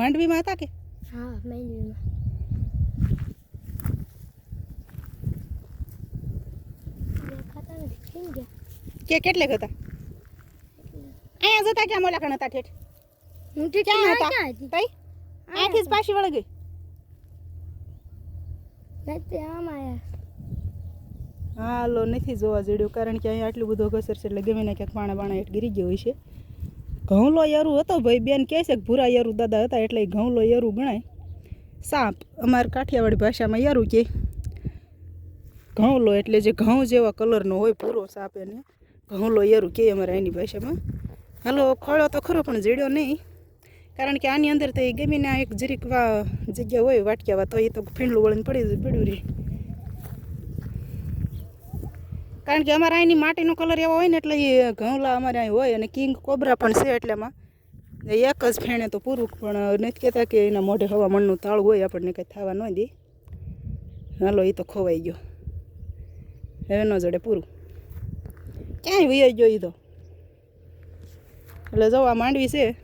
માંડવીમાં હતા કે? હા કે કેટલે હતા અહીંયા જતા ક્યાં મોલા કણ હતા ઠેઠ? હું ઠીક ક્યાં હતા? તઈ? જ પાછી વળ ગઈ? નથી આમ આયા. હાલો નથી જોવા જડ્યું કારણ કે અહીંયા આટલું બધું ઘસર છે એટલે ગમે ને ક્યાંક પાણા બાણા હેઠ ગીરી ગયો હોય છે. ઘઉંલો યરું હતો ભાઈ, બેન કહે છે કે ભૂરા યરું દાદા હતા એટલે ઘઉં ઘઉંલો યરું ગણાય. સાપ, અમારા કાઠિયાવાડી ભાષામાં યરું કે. ઘઉંલો એટલે જે ઘઉં જેવા કલરનો હોય પૂરો સાપ એને, ઘઉંલો યરું કે અમારા એની ભાષામાં. હાલો, ખોળો તો ખરો પણ જડ્યો નહીં. કારણ કે આની અંદર તો એ ગમીને આ એક જરીક જગ્યા હોય વાટક્યાવા તો એ તો ફીંડલું વળીને પડી પડ્યું રહે કારણ કે અમારે અહીંની માટીનો કલર એવો હોય ને એટલે એ ઘઉંલા અમારે અહીં હોય અને કિંગ કોબરા પણ છે એટલેમાં એમાં. એક જ ફેણે તો પૂરું, પણ નથી કહેતા કે એના મોઢે હવામાનનું તાળું હોય, આપણને કંઈ થવા ન દે. હાલો એ તો ખોવાઈ ગયો. હવે ન જડે પૂરું. ક્યાંય વૈયા ગયો એ તો? એટલે જવા માંડવી છે.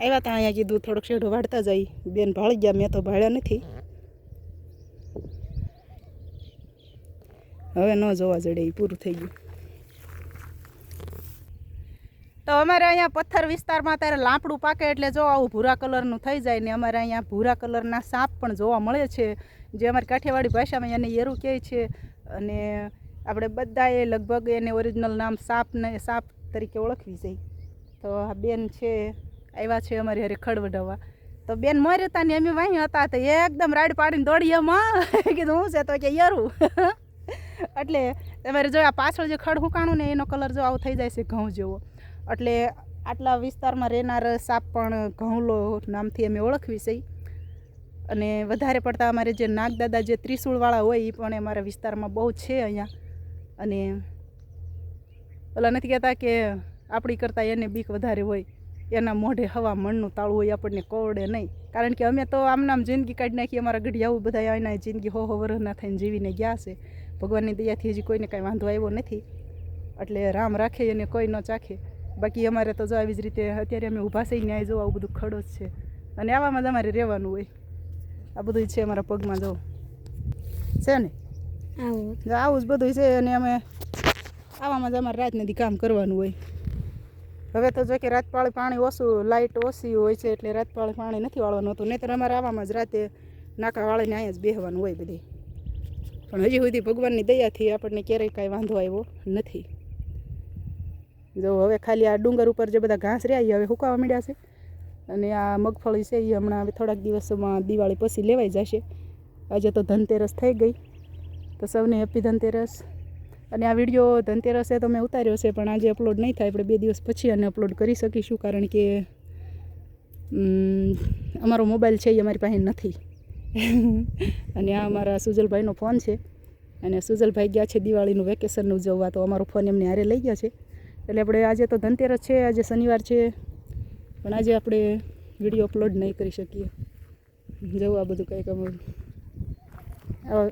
આવ્યા તા અહીંયા કીધું થોડોક શેઢો વાળતા જાય. બેન ભાળી ગયા, મેં તો ભાળ્યા નથી. હવે ન જોવા જડે એ પૂરું થઈ ગયું. તો અમારે અહીંયા પથ્થર વિસ્તારમાં અત્યારે લાંપડું પાકે એટલે જો આવું ભૂરા કલરનું થઈ જાય ને અમારે અહીંયા ભૂરા કલરના સાપ પણ જોવા મળે છે. જે અમારી કાઠિયાવાડી ભાષામાં એને યેરું કહે છે. અને આપણે બધાએ લગભગ એને ઓરિજિનલ નામ સાપને સાપ તરીકે ઓળખવી છે. તો આ બેન છે, આવ્યા છે અમારી હારે ખડવડાવવા તો બેન મરે હતા ને અમે વાહી હતા તો એકદમ રાડ પાડીને દોડીએ, માં! કીધું, હું છે? તો કે, યરું. એટલે તમારે જો આ પાછળ જે ખડ હુકાણું ને એનો કલર જો આવો થઈ જાય છે ઘઉં જેવો. એટલે આટલા વિસ્તારમાં રહેનાર સાપ પણ ઘઉંલો નામથી અમે ઓળખવી છે. અને વધારે પડતા અમારે જે નાગદાદા જે ત્રિશુળવાળા હોય એ પણ અમારા વિસ્તારમાં બહુ છે અહીંયા. અને ઓલા નથી કહેતા કે આપણી કરતાં એને બીક વધારે હોય. એના મોઢે હવા મણનું તાળું હોય આપણને કોવડે નહીં. કારણ કે અમે તો આમ નામ જિંદગી કાઢી નાખી અમારા ગઢિયાવું બધા એના જિંદગી હો હો વરસના થઈને જીવીને ગયા છે. ભગવાનની દયાથી હજી કોઈને કાંઈ વાંધો આવ્યો નથી. એટલે રામ રાખે અને કોઈ ન ચાખે. બાકી અમારે તો જો આવી જ રીતે અત્યારે અમે ઊભા થઈને ન્યાય જો આવું બધું ખડો જ છે. અને આવામાં જ અમારે રહેવાનું હોય. આ બધું છે અમારા પગમાં જો. છે ને? આવો. આવું જ બધું છે અને અમે આવામાં જ અમારે રાત નથી કામ કરવાનું હોય. હવે તો જો કે રાતપાળી પાણી ઓછું લાઇટ ઓછી હોય છે એટલે રાતપાળી પાણી નથી વાળવાનું હતું. નહીંતર અમારે આવામાં જ રાતે નાકા વાળીને અહીંયા જ બેહવાનું હોય બધી. પણ હજી સુધી ભગવાનની દયાથી આપણને ક્યારેય કાંઈ વાંધો આવ્યો નથી. જો હવે ખાલી આ ડુંગર ઉપર જે બધા ઘાસ રહ્યા એ હવે સુકાવા માંડ્યા છે. અને આ મગફળી છે એ હમણાં હવે થોડાક દિવસોમાં દિવાળી પછી લેવાઈ જશે. આજે તો ધનતેરસ થઈ ગઈ. તો સૌને હેપી ધનતેરસ. અને આ વીડિયો ધનતેરસે તો મેં ઉતાર્યો છે પણ આજે અપલોડ નહીં થાય. આપણે બે દિવસ પછી અને અપલોડ કરી શકીશું કારણ કે અમારો મોબાઈલ છે એ અમારી પાસે નથી. અને આ અમારા સુજલભાઈનો ફોન છે. અને સુજલભાઈ ગયા છે દિવાળીનું વેકેશન ઉજવવા તો અમારો ફોન એમને હારે લઈ ગયા છે. એટલે આપણે આજે તો ધનતેરસ છે આજે શનિવાર છે પણ આજે આપણે વીડિયો અપલોડ નહીં કરી શકીએ. જવું આ બધું કંઈક અમે આવા-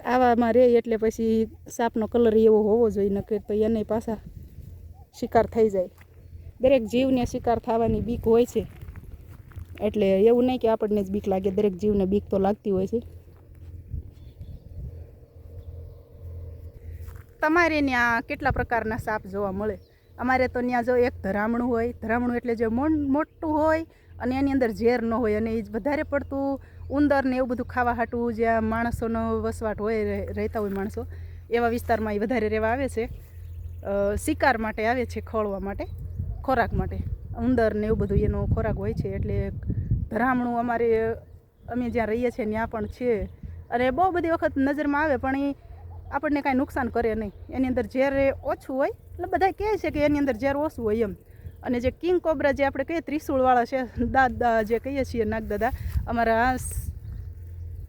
આવામાં રહે એટલે પછી સાપનો કલર એવો હોવો જોઈએ, નકર તો એને પાછા શિકાર થઈ જાય. દરેક જીવને શિકાર થવાની બીક હોય છે. એટલે એવું નહીં કે આપણને જ બીક લાગે, દરેક જીવને બીક તો લાગતી હોય છે. તમારે ત્યાં કેટલા પ્રકારના સાપ જોવા મળે? અમારે તો ત્યાં જો એક ધરામણું હોય, ધરામણું એટલે જે મોટું હોય અને એની અંદર ઝેર ન હોય અને એ વધારે પડતું ઉંદર ને એવું બધું ખાવા હાટું જ્યાં માણસોનો વસવાટ હોય રહેતા હોય માણસો, એવા વિસ્તારમાં એ વધારે રહેવા આવે છે. શિકાર માટે આવે છે, ખોળવા માટે, ખોરાક માટે. ઉંદર ને એવું બધું એનો ખોરાક હોય છે, એટલે ધરામણું અમારે, અમે જ્યાં રહીએ છીએ ત્યાં પણ છે. અને બહુ બધી વખત નજરમાં આવે, પણ એ આપણને કાંઈ નુકસાન કરે નહીં. એની અંદર ઝેર ઓછું હોય, એટલે બધા કહે છે કે એની અંદર ઝેર ઓછું હોય એમ. અને જે કિંગ કોબરા જે આપણે કહીએ, ત્રિશુળવાળા છે, દાદા જે કહીએ છીએ, નાગદાદા, અમારા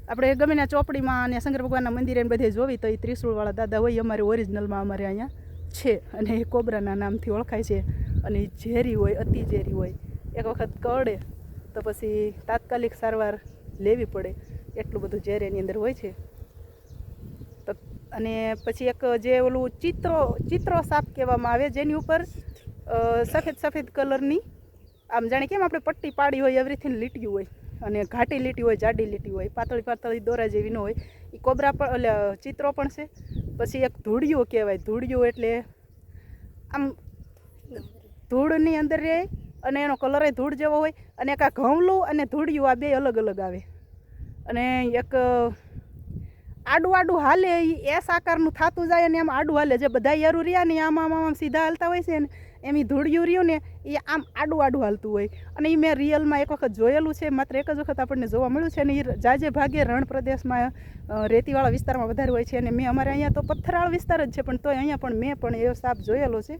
આપણે ગમે ત્યાં ચોપડીમાં અને શંકર ભગવાનના મંદિરે બધે જોવી, તો એ ત્રિશુળવાળા દાદા હોય અમારે ઓરિજિનલમાં અમારે અહીંયા છે. અને એ કોબરાના નામથી ઓળખાય છે. અને ઝેરી હોય, અતિ ઝેરી હોય. એક વખત કરડે, તો પછી તાત્કાલિક સારવાર લેવી પડે. એટલું બધું ઝેર એની અંદર હોય છે. તો, અને પછી એક જે ઓલું ચિત્રો ચિત્રો સાપ કહેવામાં આવે, જેની ઉપર સફેદ સફેદ કલરની. આમ જાણે કેમ આપણે પટ્ટી પાડી હોય એવરીથિંગ લીટ્યું હોય અને ઘાટી લીટી હોય, જાડી લીટી હોય, પાતળી પાતળી દોરા જેવી ન હોય. એ કોબરા પણ એટલે ચિત્રો પણ છે. પછી એક ધૂળિયું કહેવાય. ધૂળિયું એટલે આમ ધૂળની અંદર રહે અને એનો કલર ધૂળ જેવો હોય અને એક આ ઘઉંલું અને ધૂળિયું આ બે અલગ અલગ આવે. અને એક આડું આડું હાલે એ એસ આકારનું થતું જાય અને આમ આડું હાલે. જે બધા યરું ને આમ આમ આમ સીધા હાલતા હોય છે ને એમ એ ધૂળિયું રહ્યું ને, એ આમ આડું આડું હાલતું હોય. અને એ મેં રિયલમાં એક વખત જોયેલું છે, માત્ર એક જ વખત આપણને જોવા મળ્યું છે, અને એ જાજે ભાગે રણ પ્રદેશમાં રેતીવાળા વિસ્તારમાં વધારે હોય છે, અને મેં અમારે અહીંયા તો પથ્થરાળ વિસ્તાર જ છે, પણ તોય અહીંયા પણ મેં પણ એવો સાપ જોયેલો છે.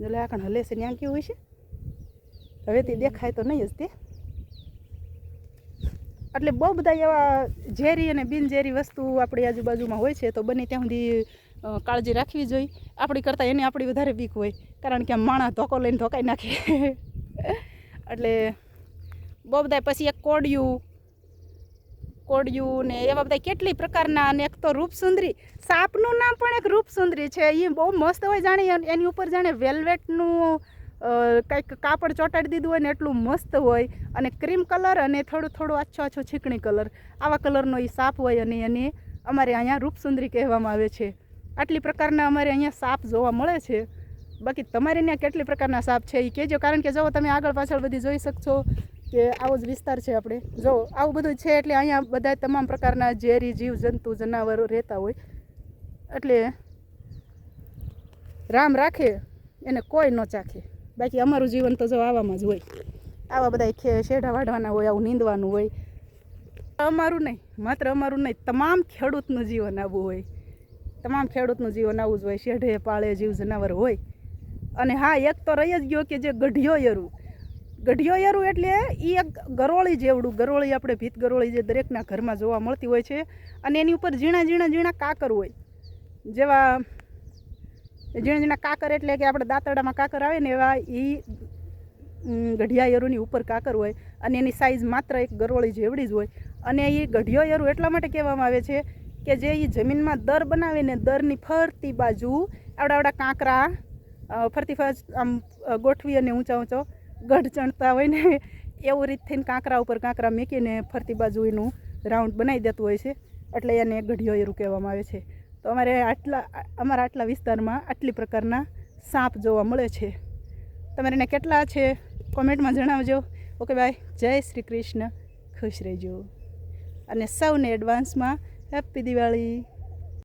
એટલે આ કણ હલે છે, ત્યાં કેવું હોય છે? હવે તે દેખાય તો નહીં જ તે. એટલે બહુ બધા એવા ઝેરી અને બિનઝેરી વસ્તુ આપણી આજુબાજુમાં હોય છે, તો બને ત્યાં સુધી કાળજી રાખવી જોઈએ. આપણી કરતાં એને આપણી વધારે બીક હોય. કારણ કે આમ માણસ ધોકો લઈને ધોકાઈ નાખે. એટલે બહુ બધા પછી એક કોડિયું. કોડિયું ને એવા બધા કેટલી પ્રકારના અને એક તો રૂપસુંદરી. સાપનું નામ પણ એક રૂપસુંદરી છે. એ બહુ મસ્ત હોય જાણે. એની ઉપર જાણે વેલ્વેટનું કંઈક કાપડ ચોંટાડી દીધું હોય ને એટલું મસ્ત હોય. અને ક્રીમ કલર અને થોડું થોડું આછો આછો છીકણી કલર આવા કલરનો એ સાપ હોય અને એને અમારે અહીંયા રૂપસુંદરી કહેવામાં આવે છે. આટલી પ્રકારના અમારે અહીંયા સાપ જોવા મળે છે. બાકી તમારે ત્યાં કેટલી પ્રકારના સાપ છે એ કહેજો. કારણ કે જો તમે આગળ પાછળ બધી જોઈ શકશો કે આવો જ વિસ્તાર છે આપણે. જો આવું બધું છે એટલે અહીંયા બધા તમામ પ્રકારના ઝેરી જીવજંતુ જનાવરો રહેતા હોય. એટલે રામ રાખે, એને કોઈ ન ચાખે. બાકી અમારું જીવન તો જો આવામાં જ હોય. આવા બધા શેઢા વાઢવાના હોય, આવું નીંદવાનું હોય. અમારું નહીં, માત્ર અમારું નહીં, તમામ ખેડૂતનું જીવન આવું હોય. તમામ ખેડૂતનું જીવન આવું જ હોય, શેઢે પાળે જીવ જનાવર હોય. અને હા, એક તો રહી જ ગયો કે જે ગઢિયો યરું ગઢિયો યરું એટલે એ એક ગરોળી જેવડું, ગરોળી આપણે ભીત ગરોળી જે દરેકના ઘરમાં જોવા મળતી હોય છે. અને એની ઉપર ઝીણા ઝીણા ઝીણા કાકર હોય. જેવા ઝીણા ઝીણા કાકર એટલે કે આપણે દાંતરડામાં કાકર આવે ને એવા એ ગઢિયા યરુની ઉપર કાકર હોય. અને એની સાઈઝ માત્ર એક ગરોળી જેવડી જ હોય. અને એ ગઢિયો યરું એટલા માટે કહેવામાં આવે છે કે જે એ જમીનમાં દર બનાવીને દરની ફરતી બાજુ આવડા આવડા કાંકરા ફરતી ફરજ આમ ગોઠવી અને ઊંચા ઊંચો ગઢ ચણતા હોય ને એવું થઈને કાંકરા ઉપર કાંકરા મૂકીને ફરતી બાજુ એનું રાઉન્ડ બનાવી દેતું હોય છે. એટલે એને ગઢિયો એરું કહેવામાં આવે છે. તો અમારે આટલા, અમારા આટલા વિસ્તારમાં આટલી પ્રકારના સાપ જોવા મળે છે. તમારે એને કેટલા છે? કોમેન્ટમાં જણાવજો. Okay, bye. જય શ્રી કૃષ્ણ. ખુશ રહેજો. અને સૌને એડવાન્સમાં હેપી દિવાળી